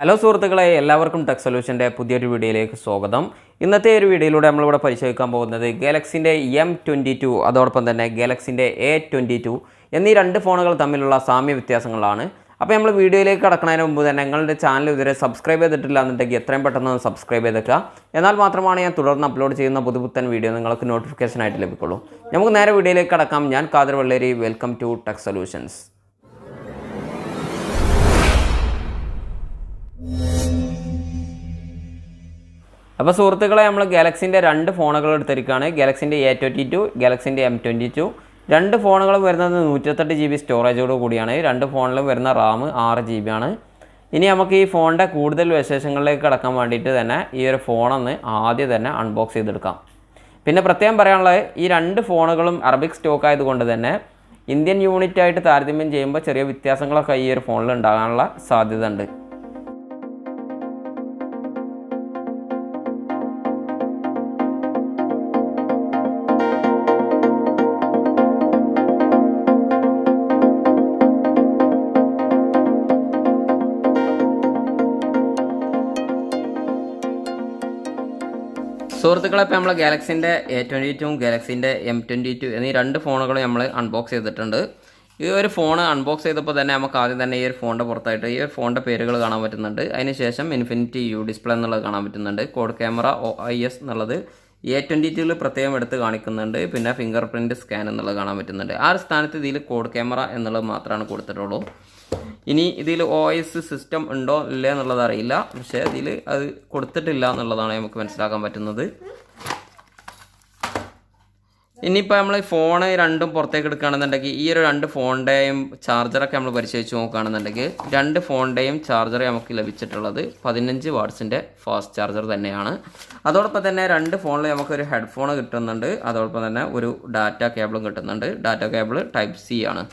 Hello സുഹൃത്തുക്കളെ എല്ലാവർക്കും tech സൊല്യൂഷന്റെ പുതിയൊരു വീഡിയോയിലേക്ക് സ്വാഗതം. ഇന്നത്തെ ഒരു വീഡിയോയിലൂടെ നമ്മളിവിടെ പരിശോധിക്കാൻ പോകുന്നത് ഗാലക്സിന്റെ എം ട്വന്റി ടു അതോടൊപ്പം തന്നെ ഗാലക്സിന്റെ എ ട്വന്റി ടു എന്നീ രണ്ട് ഫോണുകൾ തമ്മിലുള്ള സാമ്യ വ്യത്യാസങ്ങളാണ്. അപ്പോൾ നമ്മൾ വീഡിയോയിലേക്ക് കടക്കുന്നതിന് മുമ്പ് തന്നെ നിങ്ങളുടെ ചാനൽ ഇതുവരെ സബ്സ്ക്രൈബ് ചെയ്തിട്ടില്ല എന്നുണ്ടെങ്കിൽ എത്രയും പെട്ടെന്ന് സബ്സ്ക്രൈബ് ചെയ്തേക്കുക എന്നാൽ മാത്രമാണ് ഞാൻ തുടർന്ന് അപ്ലോഡ് ചെയ്യുന്ന പുതുപുത്തൻ വീഡിയോ നിങ്ങൾക്ക് നോട്ടിഫിക്കേഷനായിട്ട് ലഭിക്കുള്ളൂ. നമുക്ക് നേരെ വീഡിയോയിലേക്ക് കടക്കാം. ഞാൻ Kader Velleri. Welcome to tech solutions അപ്പോൾ സുഹൃത്തുക്കളെ നമ്മൾ ഗാലക്സിന്റെ രണ്ട് ഫോണുകൾ എടുത്തിരിക്കുകയാണ്. ഗാലക്സിന്റെ എ ട്വന്റി ടു ഗാലക്സിന്റെ എം ട്വന്റി ടു രണ്ട് ഫോണുകളും വരുന്നത് നൂറ്റത്തെട്ട് ജി ബി സ്റ്റോറേജോട് കൂടിയാണ്. രണ്ട് ഫോണിലും വരുന്ന റാം ആറ് ജി ബി ആണ്. ഇനി നമുക്ക് ഈ ഫോണിന്റെ കൂടുതൽ വിശേഷങ്ങളിലേക്ക് കടക്കാൻ വേണ്ടിയിട്ട് തന്നെ ഈ ഒരു ഫോണൊന്ന് ആദ്യം തന്നെ അൺബോക്സ് ചെയ്തെടുക്കാം. പിന്നെ പ്രത്യേകം പറയാനുള്ളത് ഈ രണ്ട് ഫോണുകളും അറബിക് സ്റ്റോക്ക് ആയതുകൊണ്ട് തന്നെ ഇന്ത്യൻ യൂണിറ്റായിട്ട് താരതമ്യം ചെയ്യുമ്പോൾ ചെറിയ വ്യത്യാസങ്ങളൊക്കെ ഈ ഒരു ഫോണിൽ ഉണ്ടാകാനുള്ള സാധ്യത ഉണ്ട് സുഹൃത്തുക്കളെ ഇപ്പോൾ നമ്മൾ ഗാലക്സിന്റെ എ ട്വന്റി ടുവും ഗാലക്സിന്റെ എം ട്വന്റി ടു എന്നീ രണ്ട് ഫോണുകളും നമ്മൾ അൺബോക്സ് ചെയ്തിട്ടുണ്ട്. ഈ ഒരു ഫോൺ അൺബോക്സ് ചെയ്തപ്പോൾ തന്നെ നമുക്ക് ആദ്യം തന്നെ ഈ ഒരു ഫോണിന്റെ പുറത്തായിട്ട് ഈ ഒരു ഫോണിന്റെ പേരുകൾ കാണാൻ പറ്റുന്നുണ്ട്. അതിനുശേഷം ഇൻഫിനിറ്റി യു ഡിസ്പ്ലേ എന്നുള്ളത് കാണാൻ പറ്റുന്നുണ്ട്. Quad camera O I S എന്നുള്ളത് എ ട്വന്റി ടുവിൽ പ്രത്യേകം എടുത്ത് കാണിക്കുന്നുണ്ട്. പിന്നെ ഫിംഗർ പ്രിന്റ് സ്കാൻ എന്നുള്ളത് കാണാൻ പറ്റുന്നുണ്ട്. ആ ഒരു സ്ഥാനത്ത് ഇതിൽ കോഡ് ക്യാമറ എന്നുള്ളത് മാത്രമാണ് കൊടുത്തിട്ടുള്ളൂ. ഇനി ഇതിൽ ഒ എസ് സിസ്റ്റം ഉണ്ടോ ഇല്ലേ എന്നുള്ളത് അറിയില്ല. പക്ഷേ ഇതിൽ അത് കൊടുത്തിട്ടില്ല എന്നുള്ളതാണ് നമുക്ക് മനസ്സിലാക്കാൻ പറ്റുന്നത്. ഇനിയിപ്പോൾ നമ്മൾ ഫോൺ രണ്ടും പുറത്തേക്ക് എടുക്കുകയാണെന്നുണ്ടെങ്കിൽ ഈ ഒരു രണ്ട് ഫോണിന്റെയും ചാർജറൊക്കെ നമ്മൾ പരിശോധിച്ച് നോക്കുകയാണെന്നുണ്ടെങ്കിൽ രണ്ട് ഫോണിന്റെയും ചാർജർ നമുക്ക് ലഭിച്ചിട്ടുള്ളത് പതിനഞ്ച് വാട്ട്സിന്റെ ഫാസ്റ്റ് ചാർജർ തന്നെയാണ്. അതോടൊപ്പം തന്നെ രണ്ട് ഫോണിൽ നമുക്കൊരു ഹെഡ്ഫോൺ കിട്ടുന്നുണ്ട്. അതോടൊപ്പം തന്നെ ഒരു ഡാറ്റ കേബിളും കിട്ടുന്നുണ്ട്. ഡാറ്റ കേബിൾ ടൈപ്പ് സി ആണ്.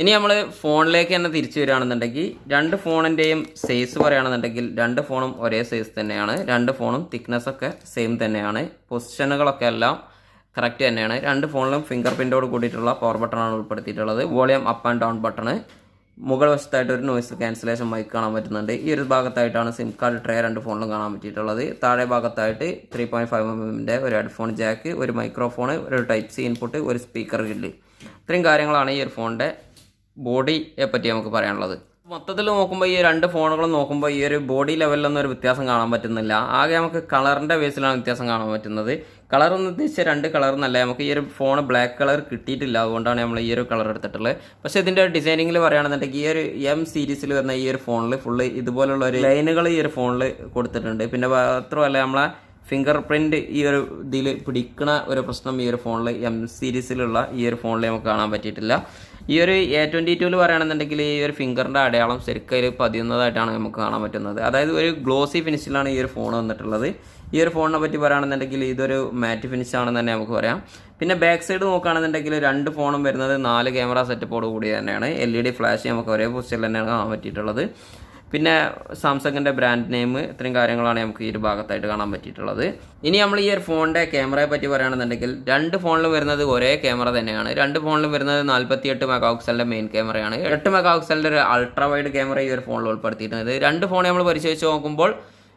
ഇനി നമ്മൾ ഫോണിലേക്ക് തന്നെ തിരിച്ചു വരികയാണെന്നുണ്ടെങ്കിൽ രണ്ട് ഫോണിന്റെയും സൈസ് പറയുകയാണെന്നുണ്ടെങ്കിൽ രണ്ട് ഫോണും ഒരേ സൈസ് തന്നെയാണ്. രണ്ട് ഫോണും തിക്നെസ് ഒക്കെ സെയിം തന്നെയാണ്. പൊസിഷനുകളൊക്കെ എല്ലാം കറക്റ്റ് തന്നെയാണ്. രണ്ട് ഫോണിലും ഫിംഗർ പ്രിന്റോട് കൂടിയിട്ടുള്ള പവർ ബട്ടണാണ് ഉൾപ്പെടുത്തിയിട്ടുള്ളത്. Volume up and down button മുകൾ വശത്തായിട്ട് ഒരു നോയ്സ് ക്യാൻസലേഷൻ മൈക്ക് കാണാൻ പറ്റുന്നുണ്ട്. ഈ ഒരു ഭാഗത്തായിട്ടാണ് സിം കാർഡ് ട്രേ രണ്ട് ഫോണിലും കാണാൻ പറ്റിയിട്ടുള്ളത്. താഴെ ഭാഗത്തായിട്ട് ത്രീ പോയിന്റ് ഫൈവ് എം എമ്മിന്റെ ഒരു ഹെഡ്ഫോൺ ജാക്ക് ഒരു മൈക്രോഫോൺ ഒരു ടൈപ്പ് സി ഇൻപുട്ട് ഒരു സ്പീക്കർ ഗില്ല് ഇത്രയും കാര്യങ്ങളാണ് ഈ ഒരു ഫോണിന്റെ ബോഡിയെ പറ്റി നമുക്ക് പറയാനുള്ളത്. മൊത്തത്തിൽ നോക്കുമ്പോൾ ഈ രണ്ട് ഫോണുകളും നോക്കുമ്പോൾ ഈ ഒരു ബോഡി ലെവലിലൊന്നും ഒരു വ്യത്യാസം കാണാൻ പറ്റുന്നില്ല. ആകെ നമുക്ക് കളറിന്റെ ബേസിലാണ് വ്യത്യാസം കാണാൻ പറ്റുന്നത്. കളർ എന്ന് ഉദ്ദേശിച്ച രണ്ട് കളർ എന്നല്ല. നമുക്ക് ഈ ഒരു ഫോൺ ബ്ലാക്ക് കളർ കിട്ടിയിട്ടില്ല. അതുകൊണ്ടാണ് നമ്മൾ ഈ ഒരു കളർ എടുത്തിട്ടുള്ളത്. പക്ഷേ ഇതിന്റെ ഡിസൈനിങ്ങിൽ പറയുകയാണെന്നുണ്ടെങ്കിൽ ഈ ഒരു എം സീരീസിൽ വരുന്ന ഈ ഒരു ഫോണിൽ ഫുള്ള് ഇതുപോലുള്ള ഒരു ലൈനുകൾ ഈ ഒരു ഫോണിൽ കൊടുത്തിട്ടുണ്ട്. പിന്നെ മാത്രമല്ല നമ്മളെ ഫിംഗർ പ്രിന്റ് ഈ ഒരു ഇതിൽ പിടിക്കുന്ന ഒരു പ്രശ്നം ഈ ഒരു ഫോണിൽ എം സീരീസിലുള്ള ഈ ഒരു ഫോണിൽ നമുക്ക് കാണാൻ പറ്റിയിട്ടില്ല. ഈ ഒരു എ ട്വന്റി ടുവിൽ പറയുകയാണെന്നുണ്ടെങ്കിൽ ഈ ഒരു ഫിംഗറിന്റെ അടയാളം ശരിക്കും പതിയുന്നതായിട്ടാണ് നമുക്ക് കാണാൻ പറ്റുന്നത്. അതായത് ഒരു ഗ്ലോസി ഫിനിഷിലാണ് ഈ ഒരു ഫോൺ വന്നിട്ടുള്ളത്. ഈ ഒരു ഫോണിനെ പറ്റി പറയുകയാണെന്നുണ്ടെങ്കിൽ ഇതൊരു മാറ്റ് ഫിനിഷ് ആണെന്ന് തന്നെ നമുക്ക് പറയാം. പിന്നെ ബാക്ക് സൈഡ് നോക്കുകയാണെന്നുണ്ടെങ്കിൽ രണ്ട് ഫോണും വരുന്നത് നാല് ക്യാമറ സെറ്റപ്പോട് കൂടി തന്നെയാണ് എൽ ഇ ഡി ഫ്ലാഷ് നമുക്ക് ഒരേ പൊസിഷനിൽ തന്നെയാണ് കാണാൻ പറ്റിയിട്ടുള്ളത്. പിന്നെ സാംസങ്ങിന്റെ ബ്രാൻഡ് നെയിം ഇത്രയും കാര്യങ്ങളാണ് നമുക്ക് ഈ ഒരു ഭാഗത്തായിട്ട് കാണാൻ പറ്റിയിട്ടുള്ളത്. ഇനി നമ്മൾ ഈ ഒരു ഫോണിന്റെ ക്യാമറയെ പറ്റി പറയുകയാണെന്നുണ്ടെങ്കിൽ രണ്ട് ഫോണിലും വരുന്നത് ഒരേ ക്യാമറ തന്നെയാണ്. രണ്ട് ഫോണിലും വരുന്നത് നാൽപ്പത്തി എട്ട് മെഗാ പിക്സലിന്റെ മെയിൻ ക്യാമറയാണ് എട്ട് മെഗാ പിക്സലിന്റെ ഒരു അൾട്രാ വൈഡ് ക്യാമറ ഈ ഒരു ഫോണിൽ ഉൾപ്പെടുത്തിയിട്ടുണ്ട്. രണ്ട് ഫോൺ നമ്മൾ പരിശോധിച്ച് നോക്കുമ്പോൾ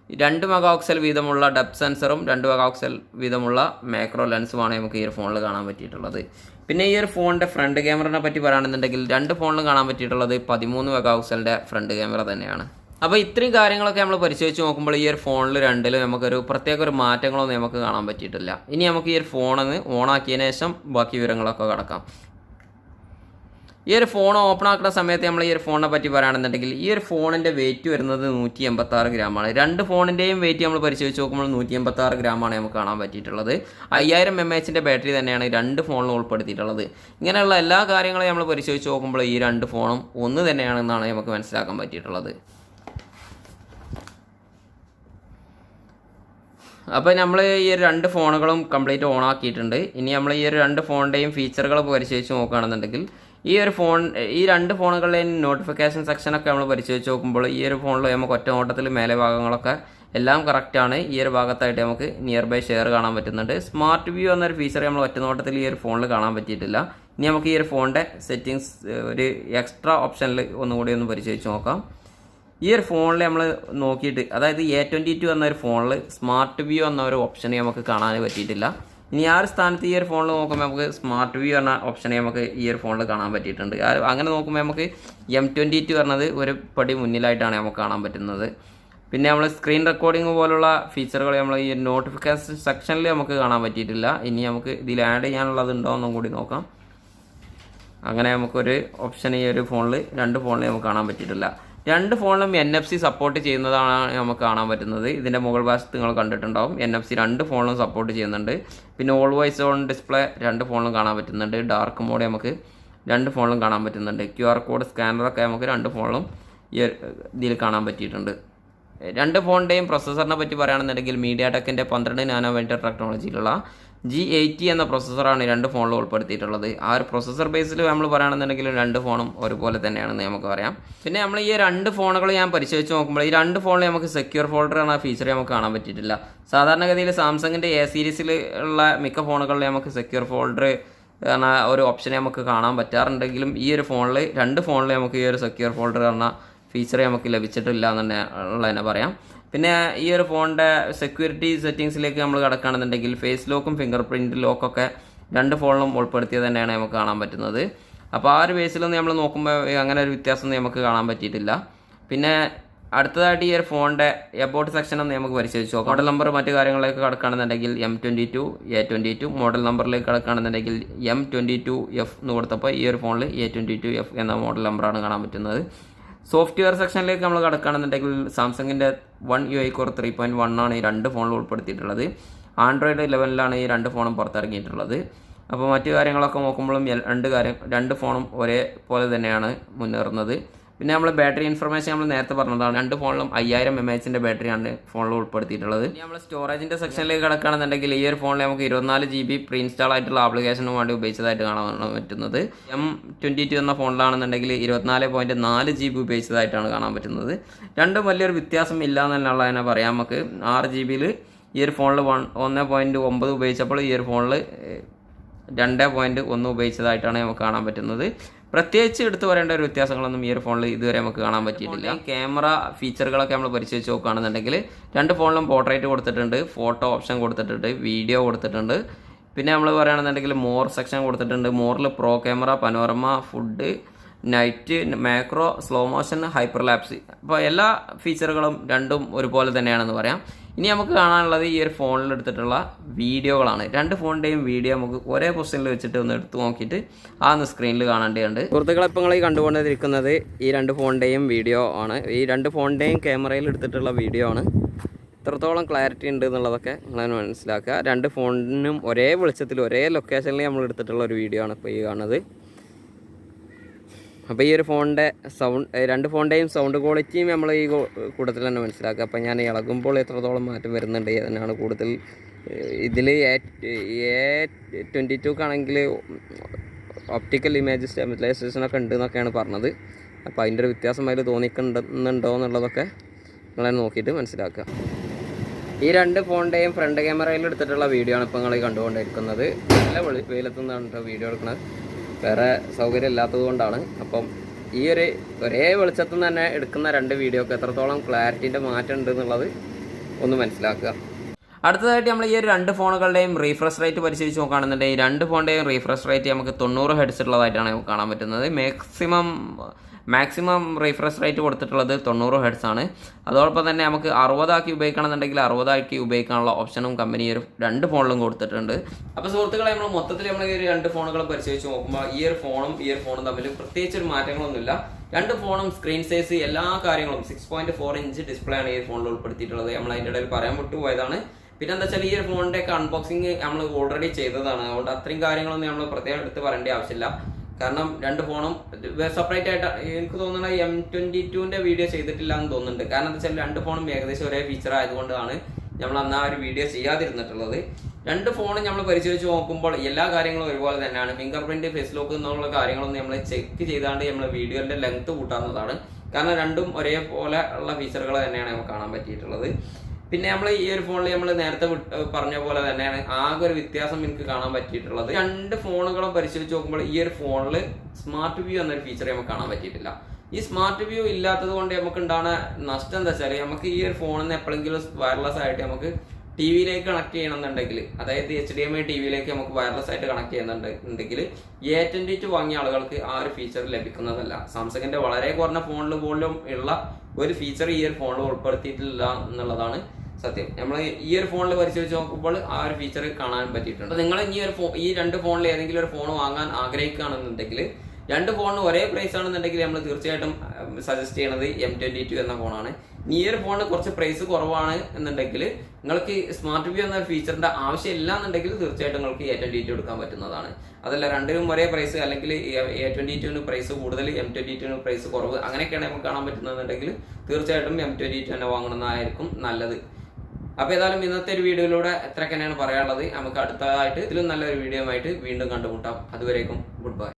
രണ്ട് മെഗാ ഓക്സൽ വീതമുള്ള ഡെപ് സെൻസറും രണ്ട് മെഗാ ഓക്സൽ വീതമുള്ള മാക്രോ ലെൻസുമാണ് നമുക്ക് ഈ ഒരു ഫോണിൽ കാണാൻ പറ്റിയിട്ടുള്ളത്. പിന്നെ ഈ ഒരു ഫോണിന്റെ ഫ്രണ്ട് ക്യാമറനെ പറ്റി പറയുകയാണെന്നുണ്ടെങ്കിൽ രണ്ട് ഫോണിലും കാണാൻ പറ്റിയിട്ടുള്ളത് പതിമൂന്ന് മെഗാ ഓക്സലിന്റെ ഫ്രണ്ട് ക്യാമറ തന്നെയാണ്. അപ്പോൾ ഇത്രയും കാര്യങ്ങളൊക്കെ നമ്മൾ പരിശോധിച്ച് നോക്കുമ്പോൾ ഈ ഒരു ഫോണിൽ രണ്ടിലും നമുക്കൊരു പ്രത്യേക ഒരു മാറ്റങ്ങളൊന്നും നമുക്ക് കാണാൻ പറ്റിയിട്ടില്ല. ഇനി നമുക്ക് ഈ ഒരു ഫോണിന്ന് ഓണാക്കിയതിന് ശേഷം ബാക്കി വിവരങ്ങളൊക്കെ കടക്കാം. ഈ ഒരു ഫോൺ ഓപ്പൺ ആക്കുന്ന സമയത്ത് നമ്മൾ ഈ ഒരു ഫോണിനെ പറ്റി പറയുകയാണെന്നുണ്ടെങ്കിൽ ഈ ഒരു ഫോണിന്റെ വെയിറ്റ് വരുന്നത് നൂറ്റി എൺപത്താറ് ഗ്രാമാണ് രണ്ട് ഫോണിന്റെയും വെയിറ്റ് നമ്മൾ പരിശോധിച്ച് നോക്കുമ്പോൾ നൂറ്റി എൺപത്താറ് ഗ്രാമാണ് നമുക്ക് കാണാൻ പറ്റിയിട്ടുള്ളത്. അയ്യായിരം എം എച്ചിന്റെ ബാറ്ററി തന്നെയാണ് രണ്ട് ഫോണിലും ഉൾപ്പെടുത്തിയിട്ടുള്ളത്. ഇങ്ങനെയുള്ള എല്ലാ കാര്യങ്ങളും നമ്മൾ പരിശോധിച്ച് നോക്കുമ്പോൾ ഈ രണ്ട് ഫോണും ഒന്ന് തന്നെയാണെന്നാണ് നമുക്ക് മനസ്സിലാക്കാൻ പറ്റിയിട്ടുള്ളത്. അപ്പോൾ നമ്മൾ ഈ ഒരു രണ്ട് ഫോണുകളും കംപ്ലീറ്റ് ഓൺ ആക്കിയിട്ടുണ്ട്. ഇനി നമ്മൾ ഈ ഒരു രണ്ട് ഫോണിന്റെയും ഫീച്ചറുകൾ പരിശോധിച്ച് നോക്കുകയാണെന്നുണ്ടെങ്കിൽ ഈ ഒരു ഫോൺ ഈ രണ്ട് ഫോണുകളുടെയും നോട്ടിഫിക്കേഷൻ സെക്ഷനൊക്കെ നമ്മൾ പരിശോധിച്ച് നോക്കുമ്പോൾ ഈ ഒരു ഫോണിൽ നമുക്ക് ഒറ്റ നോട്ടത്തിൽ മേലെ ഭാഗങ്ങളൊക്കെ എല്ലാം കറക്റ്റാണ് ഈ ഒരു ഭാഗത്തായിട്ട് നമുക്ക് നിയർ ബൈ ഷെയർ കാണാൻ പറ്റുന്നുണ്ട്. സ്മാർട്ട് വ്യൂ എന്നൊരു ഫീച്ചർ നമ്മൾ ഒറ്റ നോട്ടത്തിൽ ഈ ഒരു ഫോണിൽ കാണാൻ പറ്റിയിട്ടില്ല. ഇനി നമുക്ക് ഈ ഒരു ഫോണിന്റെ സെറ്റിങ്സ് ഒരു എക്സ്ട്രാ ഓപ്ഷനിൽ ഒന്നുകൂടി ഒന്ന് പരിശോധിച്ച് നോക്കാം. ഈ ഒരു ഫോണിൽ നമ്മൾ നോക്കിയിട്ട് അതായത് എ ട്വന്റി ടു എന്നൊരു ഫോണിൽ സ്മാർട്ട് വ്യൂ എന്നൊരു ഓപ്ഷൻ നമുക്ക് കാണാൻ പറ്റിയിട്ടില്ല. ഇനി ആ ഒരു സ്ഥാനത്ത് ഈ ഒരു ഫോണിൽ നോക്കുമ്പോൾ നമുക്ക് സ്മാർട്ട് വ്യൂ എന്ന ഓപ്ഷനെ നമുക്ക് ഈ ഒരു ഫോണിൽ കാണാൻ പറ്റിയിട്ടുണ്ട്. അങ്ങനെ നോക്കുമ്പോൾ നമുക്ക് എം ട്വന്റി ടു പറഞ്ഞത് ഒരു പടി മുന്നിലായിട്ടാണ് നമുക്ക് കാണാൻ പറ്റുന്നത്. പിന്നെ നമ്മൾ സ്ക്രീൻ റെക്കോർഡിംഗ് പോലുള്ള ഫീച്ചറുകൾ നമ്മൾ ഈ നോട്ടിഫിക്കേഷൻ സെക്ഷനിൽ നമുക്ക് കാണാൻ പറ്റിയിട്ടില്ല. ഇനി നമുക്ക് ഇതിൽ ആഡ് ചെയ്യാനുള്ളത് ഉണ്ടോ എന്നും കൂടി നോക്കാം. അങ്ങനെ നമുക്കൊരു ഓപ്ഷൻ ഈ ഒരു ഫോണിൽ രണ്ട് ഫോണിൽ നമുക്ക് കാണാൻ പറ്റിയിട്ടില്ല. രണ്ട് ഫോണിലും എൻ എഫ് സി സപ്പോർട്ട് ചെയ്യുന്നതാണ് നമുക്ക് കാണാൻ പറ്റുന്നത്. ഇതിന്റെ മുകൾ വശത്ത് നിങ്ങൾ കണ്ടിട്ടുണ്ടാവും. എൻ എഫ് സി രണ്ട് ഫോണിലും സപ്പോർട്ട് ചെയ്യുന്നുണ്ട്. പിന്നെ ഓൾ വോയിസ് ഓൺ ഡിസ്പ്ലേ രണ്ട് ഫോണിലും കാണാൻ പറ്റുന്നുണ്ട്. ഡാർക്ക് മോഡ് നമുക്ക് രണ്ട് ഫോണിലും കാണാൻ പറ്റുന്നുണ്ട്. ക്യു ആർ കോഡ് സ്കാനറൊക്കെ നമുക്ക് രണ്ട് ഫോണിലും ഇതിൽ കാണാൻ പറ്റിയിട്ടുണ്ട്. രണ്ട് ഫോണിന്റെയും പ്രൊസസ്സറിനെ പറ്റി പറയുകയാണെന്നുണ്ടെങ്കിൽ മീഡിയ ടെക്കിന്റെ പന്ത്രണ്ട് നാനോമീറ്റർ ടെക്നോളജിയിലുള്ള ജി എയ്റ്റി എന്ന പ്രൊസസ്സറാണ് രണ്ട് ഫോണിൽ ഉൾപ്പെടുത്തിയിട്ടുള്ളത്. ആ ഒരു പ്രൊസസ്സർ ബേസിൽ നമ്മൾ പറയുകയാണെന്നുണ്ടെങ്കിൽ രണ്ട് ഫോണും ഒരുപോലെ തന്നെയാണെന്ന് നമുക്ക് പറയാം. പിന്നെ നമ്മൾ ഈ രണ്ട് ഫോണുകൾ ഞാൻ പരിശോധിച്ച് നോക്കുമ്പോൾ ഈ രണ്ട് ഫോണിൽ നമുക്ക് സെക്യൂർ ഫോൾഡർ എന്ന ഫീച്ചർ നമുക്ക് കാണാൻ പറ്റിയിട്ടില്ല. സാധാരണഗതിയിൽ സാംസങ്ങിന്റെ എ സീരീസിൽ ഉള്ള മിക്ക ഫോണുകളിൽ നമുക്ക് സെക്യൂർ ഫോൾഡർ എന്ന ഒരു ഓപ്ഷനെ നമുക്ക് കാണാൻ പറ്റാറുണ്ടെങ്കിലും ഈ ഒരു ഫോണിൽ രണ്ട് ഫോണിൽ നമുക്ക് ഈ ഒരു സെക്യൂർ ഫോൾഡർ എന്ന ഫീച്ചർ നമുക്ക് ലഭിച്ചിട്ടില്ല എന്ന് തന്നെ പറയാം. പിന്നെ ഈ ഒരു ഫോണിന്റെ സെക്യൂരിറ്റി സെറ്റിങ്സിലേക്ക് നമ്മൾ കിടക്കുകയാണെന്നുണ്ടെങ്കിൽ ഫേസ് ലോക്കും ഫിംഗർ പ്രിന്റ് ലോക്കൊക്കെ രണ്ട് ഫോണിലും ഉൾപ്പെടുത്തിയത് തന്നെയാണ് നമുക്ക് കാണാൻ പറ്റുന്നത്. അപ്പോൾ ആ ഒരു ബേസിലൊന്നും നമ്മൾ നോക്കുമ്പോൾ അങ്ങനെ ഒരു വ്യത്യാസമൊന്നും നമുക്ക് കാണാൻ പറ്റിയിട്ടില്ല. പിന്നെ അടുത്തതായിട്ട് ഈ ഒരു ഫോണിന്റെ എബോട്ട് സെക്ഷൻ ഒന്ന് നമുക്ക് പരിശോധിച്ചു മോഡൽ നമ്പർ മറ്റു കാര്യങ്ങളിലേക്ക് കിടക്കുകയാണെന്നുണ്ടെങ്കിൽ M twenty two A twenty two model നമ്പറിലേക്ക് കിടക്കുകയാണെന്നുണ്ടെങ്കിൽ എം ട്വന്റി ടു എഫ് എന്ന് കൊടുത്തപ്പോൾ ഈ ഒരു ഫോണിൽ എ ട്വന്റി ടു എഫ് എന്ന മോഡൽ നമ്പറാണ് കാണാൻ പറ്റുന്നത്. സോഫ്റ്റ്വെയർ സെക്ഷനിലേക്ക് നമ്മൾ കിടക്കുകയാണെന്നുണ്ടെങ്കിൽ സാംസങ്ങിന്റെ one U I core three point one ആണ് ഈ രണ്ട് ഫോണിൽ ഉൾപ്പെടുത്തിയിട്ടുള്ളത്. ആൻഡ്രോയിഡ് ലെവലിലാണ് ഈ രണ്ട് ഫോണും പുറത്തിറങ്ങിയിട്ടുള്ളത്. അപ്പോൾ മറ്റു കാര്യങ്ങളൊക്കെ നോക്കുമ്പോഴും രണ്ട് കാര്യം രണ്ട് ഫോണും ഒരേ പോലെ തന്നെയാണ് മുന്നേറുന്നത്. പിന്നെ നമ്മൾ ബാറ്ററി ഇൻഫർമേഷൻ നമ്മൾ നേരത്തെ പറഞ്ഞതാണ്. രണ്ട് ഫോണിലും അയ്യായിരം എം എച്ചിന്റെ ബാറ്ററിയാണ് ഫോണിൽ ഉൾപ്പെടുത്തിയിട്ടുള്ളത്. ഇനി നമ്മൾ സ്റ്റോറേജിന്റെ സെക്ഷനിലേക്ക് കിടക്കുകയാണെന്നുണ്ടെങ്കിൽ ഈ ഒരു ഫോണിൽ നമുക്ക് ഇരുപത്തിനാല് ജി ബി പ്രീ ഇൻസ്റ്റാൾ ആയിട്ടുള്ള ആപ്ലിക്കേഷന് വേണ്ടി ഉപയോഗിച്ചതായിട്ട് കാണാൻ പറ്റുന്നത്. എം ട്വന്റി ടു എന്ന ഫോണിലാണെന്നുണ്ടെങ്കിൽ ഇരുപത്തിനാല് പോയിന്റ് നാല് ജി ബി ഉപയോഗിച്ചതായിട്ടാണ് കാണാൻ പറ്റുന്നത്. രണ്ടും വലിയൊരു വ്യത്യാസം ഇല്ല എന്നുള്ള തന്നെ പറയാം നമുക്ക്. ആറ് ജി ബിയിൽ ഈ ഒരു ഫോണിൽ വൺ ഒന്ന് പോയിന്റ് ഒമ്പത് ഉപയോഗിച്ചപ്പോൾ ഈ ഒരു ഫോണിൽ രണ്ട് പോയിന്റ് ഒന്ന് ഉപയോഗിച്ചതായിട്ടാണ് നമുക്ക് കാണാൻ പറ്റുന്നത്. പ്രത്യേകിച്ച് എടുത്തു പറയേണ്ട ഒരു വ്യത്യാസങ്ങളൊന്നും ഈ ഒരു ഫോണിൽ ഇതുവരെ നമുക്ക് കാണാൻ പറ്റിയിട്ടില്ല. ക്യാമറ ഫീച്ചറുകളൊക്കെ നമ്മൾ പരിശോധിച്ച് നോക്കുകയാണെന്നുണ്ടെങ്കിൽ രണ്ട് ഫോണിലും പോർട്രേറ്റ് കൊടുത്തിട്ടുണ്ട് ഫോട്ടോ ഓപ്ഷൻ കൊടുത്തിട്ടുണ്ട് വീഡിയോ കൊടുത്തിട്ടുണ്ട്. പിന്നെ നമ്മൾ പറയുകയാണെന്നുണ്ടെങ്കിൽ മോർ സെക്ഷൻ കൊടുത്തിട്ടുണ്ട്. മോറിൽ pro camera panorama food night macro slow motion hyperlapse അപ്പോൾ എല്ലാ ഫീച്ചറുകളും രണ്ടും ഒരുപോലെ തന്നെയാണെന്ന് പറയാം. ഇനി നമുക്ക് കാണാനുള്ളത് ഈ ഒരു ഫോണിൽ എടുത്തിട്ടുള്ള വീഡിയോകളാണ്. രണ്ട് ഫോണിന്റെയും വീഡിയോ നമുക്ക് ഒരേ പൊസിഷനിൽ വെച്ചിട്ട് ഒന്ന് എടുത്ത് നോക്കിയിട്ട് ആ ഒന്ന് സ്ക്രീനിൽ കാണേണ്ടതുണ്ട്. സുഹൃത്തുക്കളെ ഇപ്പോൾ കണ്ടുകൊണ്ടിരിക്കുന്നത് ഈ രണ്ട് ഫോണിന്റെയും വീഡിയോ ആണ്. ഈ രണ്ട് ഫോണിന്റെയും ക്യാമറയിൽ എടുത്തിട്ടുള്ള വീഡിയോ ആണ്. ഇത്രത്തോളം ക്ലാരിറ്റി ഉണ്ട് എന്നുള്ളതൊക്കെ നിങ്ങൾ മനസ്സിലാക്കുക. രണ്ട് ഫോണിനും ഒരേ വെളിച്ചത്തിൽ ഒരേ ലൊക്കേഷനിൽ നമ്മൾ എടുത്തിട്ടുള്ള ഒരു വീഡിയോ ആണ് ഇപ്പോൾ ഈ കാണുന്നത്. അപ്പോൾ ഈ ഒരു ഫോണിന്റെ സൗണ്ട് രണ്ട് ഫോണിന്റെയും സൗണ്ട് ക്വാളിറ്റിയും നമ്മൾ ഈ കൂട്ടത്തിൽ തന്നെ മനസ്സിലാക്കുക. അപ്പോൾ ഞാൻ ഇളകുമ്പോൾ എത്രത്തോളം മാറ്റം വരുന്നുണ്ട് എന്നാണ് കൂടുതൽ ഇതിൽ എ ട്വന്റി ടൂക്കാണെങ്കിൽ ഒപ്റ്റിക്കൽ ഇമേജ് സ്റ്റെബിലൈസേഷനൊക്കെ ഉണ്ട് എന്നൊക്കെയാണ് പറഞ്ഞത്. അപ്പോൾ അതിന്റെ ഒരു വ്യത്യാസം അതിൽ തോന്നിക്കുന്നുണ്ടോ എന്നുള്ളതൊക്കെ നിങ്ങളെ നോക്കിയിട്ട് മനസ്സിലാക്കുക. ഈ രണ്ട് ഫോണിന്റെയും ഫ്രണ്ട് ക്യാമറയിൽ എടുത്തിട്ടുള്ള വീഡിയോ ആണ് ഇപ്പോൾ നിങ്ങൾ കണ്ടുകൊണ്ടിരിക്കുന്നത്. നല്ല വെളി- വെയിലത്തു നിന്നാണ് കേട്ടോ വീഡിയോ എടുക്കുന്നത് വേറെ സൗകര്യം ഇല്ലാത്തത് കൊണ്ടാണ്. അപ്പം ഈ ഒരു ഒരേ വെളിച്ചത്തിൽ നിന്ന് തന്നെ എടുക്കുന്ന രണ്ട് വീഡിയോ ഒക്കെ എത്രത്തോളം ക്ലാരിറ്റീന്റെ മാറ്റം ഉണ്ട് എന്നുള്ളത് ഒന്ന് മനസ്സിലാക്കുക. അടുത്തതായിട്ട് നമ്മൾ ഈ ഒരു രണ്ട് ഫോണുകളുടെയും റീഫ്രഷ് റേറ്റ് പരിശോധിച്ച് നോക്കുകയാണെന്നുണ്ടെങ്കിൽ രണ്ട് ഫോണിന്റെയും റീഫ്രഷ് റേറ്റ് നമുക്ക് തൊണ്ണൂറ് ഹെഡ്സ് ഉള്ളതായിട്ടാണ് കാണാൻ പറ്റുന്നത്. മാക്സിമം മാക്സിമം റീഫ്രഷ് റേറ്റ് കൊടുത്തിട്ടുള്ളത് തൊണ്ണൂറ് ഹെഡ്സ് ആണ്. അതോടൊപ്പം തന്നെ നമുക്ക് അറുപതാക്കി ഉപയോഗിക്കണമെന്നുണ്ടെങ്കിൽ അറുപതാക്കി ഉപയോഗിക്കാനുള്ള ഓപ്ഷനും കമ്പനി ഒരു രണ്ട് ഫോണിലും കൊടുത്തിട്ടുണ്ട്. അപ്പോൾ സുഹൃത്തുക്കളെ നമ്മൾ മൊത്തത്തിൽ നമ്മൾ ഈ രണ്ട് ഫോണുകളും പരിശോധിച്ച് നോക്കുമ്പോൾ ഈ ഒരു ഫോണും ഈ ഒരു ഫോണും തമ്മിൽ പ്രത്യേകിച്ച് ഒരു മാറ്റങ്ങളൊന്നുമില്ല. രണ്ട് ഫോണും സ്ക്രീൻ സൈസ് എല്ലാ കാര്യങ്ങളും six point four inch display ആണ് ഈ ഫോണിൽ ഉൾപ്പെടുത്തിയിട്ടുള്ളത്. നമ്മൾ അതിന്റെ ഇടയിൽ പറയാൻ വിട്ടുപോയതാണ്. പിന്നെ എന്താ വെച്ചാൽ ഈ ഒരു ഫോണിന്റെ ഒക്കെ അൺബോക്സിങ് നമ്മൾ ഓൾറെഡി ചെയ്തതാണ്. അതുകൊണ്ട് അത്രയും കാര്യങ്ങളൊന്നും നമ്മൾ പ്രത്യേകം എടുത്ത് പറയേണ്ട ആവശ്യമില്ല. കാരണം രണ്ട് ഫോണും സെപ്പറേറ്റ് ആയിട്ട് എനിക്ക് തോന്നുന്നത് എം ട്വന്റി ടുവിന്റെ വീഡിയോ ചെയ്തിട്ടില്ല എന്ന് തോന്നുന്നുണ്ട്. കാരണം എന്താ വെച്ചാൽ രണ്ട് ഫോണും ഏകദേശം ഒരേ ഫീച്ചർ ആയതുകൊണ്ടാണ് നമ്മൾ അന്ന് ആ ഒരു വീഡിയോ ചെയ്യാതിരുന്നിട്ടുള്ളത്. രണ്ട് ഫോണും നമ്മൾ പരിശോധിച്ച് നോക്കുമ്പോൾ എല്ലാ കാര്യങ്ങളും ഒരുപോലെ തന്നെയാണ്. ഫിംഗർ പ്രിന്റ് ഫേസ് ലോക്ക് എന്നുള്ള കാര്യങ്ങളൊന്നും നമ്മൾ ചെക്ക് ചെയ്താണ്ട് നമ്മൾ വീഡിയോന്റെ ലെങ്ത് കൂട്ടാവുന്നതാണ്. കാരണം രണ്ടും ഒരേപോലെ ഉള്ള ഫീച്ചറുകൾ തന്നെയാണ് നമുക്ക് കാണാൻ പറ്റിയിട്ടുള്ളത്. പിന്നെ നമ്മൾ ഈ ഒരു ഫോണിൽ നമ്മൾ നേരത്തെ പറഞ്ഞ പോലെ തന്നെയാണ് ആകെ ഒരു വ്യത്യാസം എനിക്ക് കാണാൻ പറ്റിയിട്ടുള്ളത്. രണ്ട് ഫോണുകളും പരിശോധിച്ച് നോക്കുമ്പോൾ ഈ ഒരു ഫോണിൽ സ്മാർട്ട് വ്യൂ എന്നൊരു ഫീച്ചർ നമുക്ക് കാണാൻ പറ്റിയിട്ടില്ല. ഈ സ്മാർട്ട് വ്യൂ ഇല്ലാത്തത് കൊണ്ട് നമുക്ക് ഉണ്ടാകുന്ന നഷ്ടം എന്താ വെച്ചാൽ നമുക്ക് ഈ ഒരു ഫോണിൽ നിന്ന് എപ്പോഴെങ്കിലും വയർലെസ് ആയിട്ട് നമുക്ക് ടി വിയിലേക്ക് കണക്ട് ചെയ്യണമെന്നുണ്ടെങ്കിൽ അതായത് H D M I T വിയിലേക്ക് നമുക്ക് വയർലെസ് ആയിട്ട് കണക്ട് ചെയ്യുന്നുണ്ടെങ്കിൽ എ ട്വന്റി ടു വാങ്ങിയ ആളുകൾക്ക് ആ ഒരു ഫീച്ചർ ലഭിക്കുന്നതല്ല. സാംസങ്ങിന്റെ വളരെ കുറഞ്ഞ ഫോണിൽ പോലും ഉള്ള ഒരു ഫീച്ചർ ഈ ഒരു ഫോണിൽ ഉൾപ്പെടുത്തിയിട്ടില്ല എന്നുള്ളതാണ് സത്യം. നമ്മൾ ഈ ഒരു ഫോണിൽ പരിശോധിച്ച് നോക്കുമ്പോൾ ആ ഒരു ഫീച്ചർ കാണാൻ പറ്റിയിട്ടുണ്ട്. നിങ്ങൾ ഈ ഒരു ഫോ ഈ രണ്ട് ഫോണിൽ ഏതെങ്കിലും ഒരു ഫോൺ വാങ്ങാൻ ആഗ്രഹിക്കുകയാണെന്നുണ്ടെങ്കിൽ രണ്ട് ഫോണിന് ഒരേ പ്രൈസ് ആണെന്നുണ്ടെങ്കിൽ നമ്മൾ തീർച്ചയായിട്ടും സജസ്റ്റ് ചെയ്യണത് എം ട്വന്റി ടു എന്ന ഫോണാണ് ഒരു ഫോണിന് കുറച്ച് പ്രൈസ് കുറവാണ് എന്നുണ്ടെങ്കിൽ നിങ്ങൾക്ക് സ്മാർട്ട് വ്യൂ എന്ന ഫീച്ചറിന്റെ ആവശ്യമില്ല എന്നുണ്ടെങ്കിൽ തീർച്ചയായിട്ടും നിങ്ങൾക്ക് എ ട്വന്റി ടു എടുക്കാൻ പറ്റുന്നതാണ്. അതല്ല രണ്ടിനും ഒരേ പ്രൈസ് അല്ലെങ്കിൽ എ ട്വന്റി ടുവിന് പ്രൈസ് കൂടുതൽ എം ട്വന്റി ടുവിന് പ്രൈസ് കുറവ് അങ്ങനെയൊക്കെയാണ് നമുക്ക് കാണാൻ പറ്റുന്നതെന്നുണ്ടെങ്കിൽ തീർച്ചയായിട്ടും എം ട്വന്റി ടു തന്നെ വാങ്ങുന്നതായിരിക്കും നല്ലത്. അപ്പൊ ഏതായാലും ഇന്നത്തെ ഒരു വീഡിയോയിലൂടെ എത്ര തന്നെയാണ് പറയാനുള്ളത്. നമുക്ക് അടുത്തതായിട്ട് ഇതിലും നല്ലൊരു വീഡിയോ ആയിട്ട് വീണ്ടും കണ്ടുമുട്ടാം. അതുവരേക്കും ഗുഡ് ബൈ.